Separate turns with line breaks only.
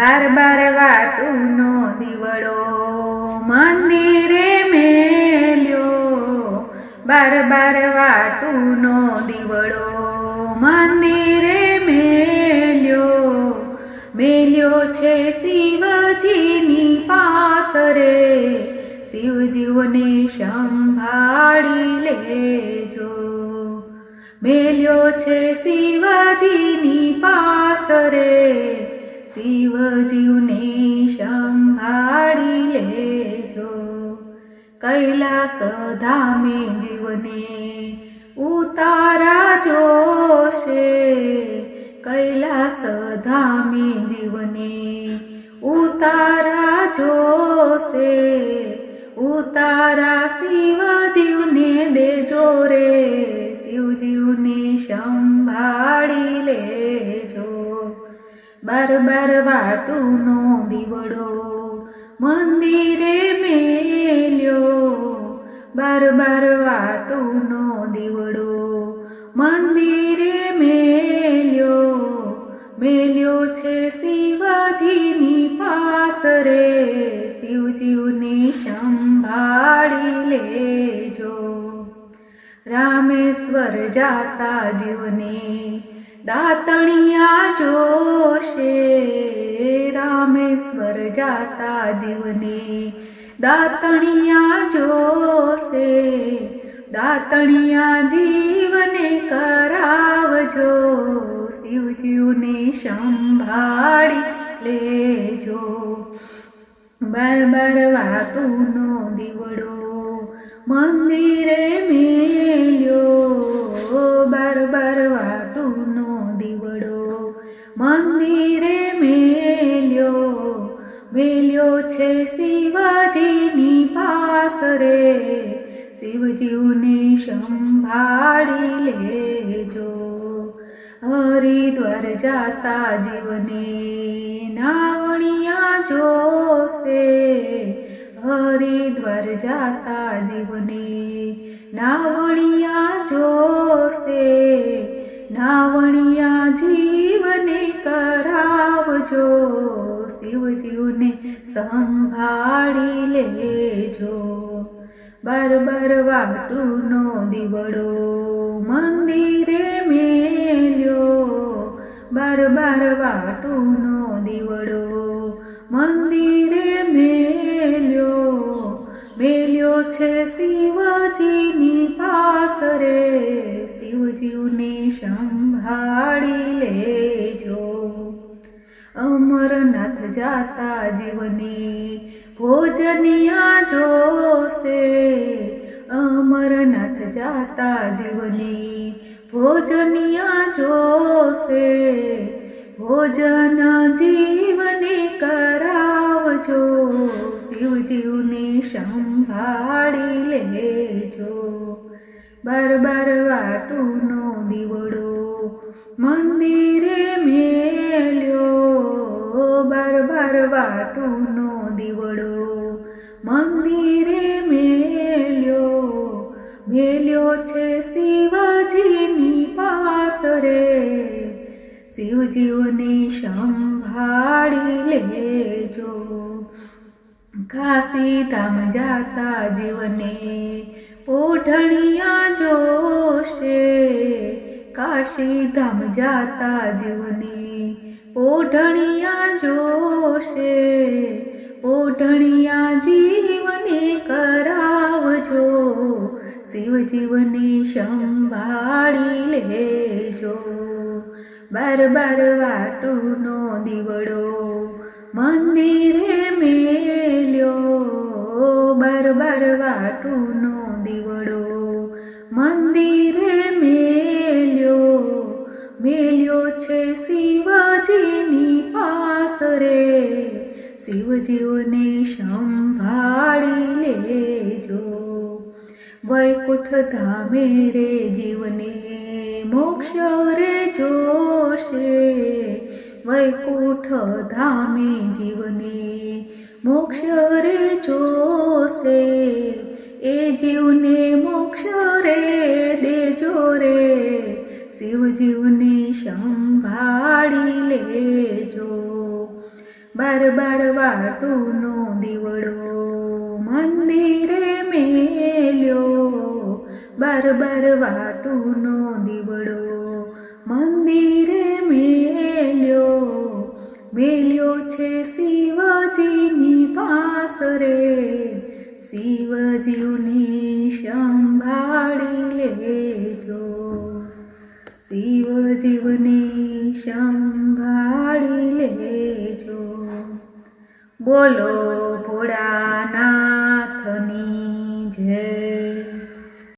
બાર બાર વાટુનો દીવડો મંદિરે મેલ્યો. બાર બાર વાટુનો દીવડો મંદિરે મેલ્યો. મેલ્યો છે શિવજીની પાસરે. શિવજીઓને સંભાળી લેજો. મેલ્યો છે શિવજીની પાસરે. શિવજીવને સંભાળી લેજો. કૈલાસ ધામે જીવને ઉતારા જોશે. કૈલાસ ધામે જીવને ઉતારા જોશે. ઉતારા શિવજીવને દેજો રે. શિવજીવને સંભાળી બાર બાર વાટુનો દીવડો મંદિરે મેલ્યો. બાર બાર વાટુનો દીવડો મંદિરે મેલ્યો. મેલ્યો છે શિવજીની પાસરે શિવજીવની સંભાળી લેજો. રામેશ્વર જાતા જીવને દાતણિયા જોશે, રામેશ્વર જાતા જીવને. દાતણિયા જોશે, દાતણિયા જીવને કરાવજો શિવજીવને સંભાળી લેજો. બાર બાર વાટુનો દીવડો, મંદિરે મેલ્યો મંદિરે મેલ્યો મેલ્યો છે શિવજીની પાસરે શિવજીવને સંભાળી લેજો. હરિદ્વાર જાતા જીવને નાવણિયા જોશે. હરિદ્વાર જાતા જીવને નાવણિયા જોશે. નાવણિયા જીવને કરાવજો શિવજીવને સંભાળી લેજો. બાર બાર વાટુનો દીવડો મંદિરે મેલ્યો. બાર બાર વાટુનો દીવડો મંદિરે મેલ્યો. મેલ્યો છે શિવજીની પાસરે શિવજીવને સંભાળી લેજો અમરનાથ જાતા જીવની, ભોજનિયા જોશે. અમરનાથ જાતા જીવની, ભોજનિયા જોશે. ભોજન જીવને કરાવજો, શિવજીવને સંભાળી લેજો. બાર બાર વાટુનો દીવડો, મંદિરે બાર દીવડો મંદિરે મેલ્યો. મેલ્યો છે શિવજીની પાસરે. શિવજીવને સંભાળી લેજો. કાશી ધામ જાતા જીવને ઓઢણિયા જોશે. કાશી ધામ જાતા જીવને પોઢણિયા જોશે ઓઢણિયા જીવને કરાવજો શિવજીવને સંભાળી લેજો. બાર બાર વાટુનો શિવજીવને સંભાળી લેજો. વૈકુંઠ ધામે રે જીવને મોક્ષ રે જોશે વૈકુંઠ ધામે જીવને મોક્ષ રે જોશે એ જીવને મોક્ષ રે દેજો રે. શિવજીવને સંભાળી લેજો. બાર બાર વાટુનો દીવડો મંદિરે મેલ્યો. બાર બાર વાટુનો દીવડો મંદિરે મેલ્યો. મેલ્યો છે શિવજીની પાસરે. રે શિવજીવની સંભાળી લેજો. શિવજીવની સંભાળી બોલો ભોળાનાથની.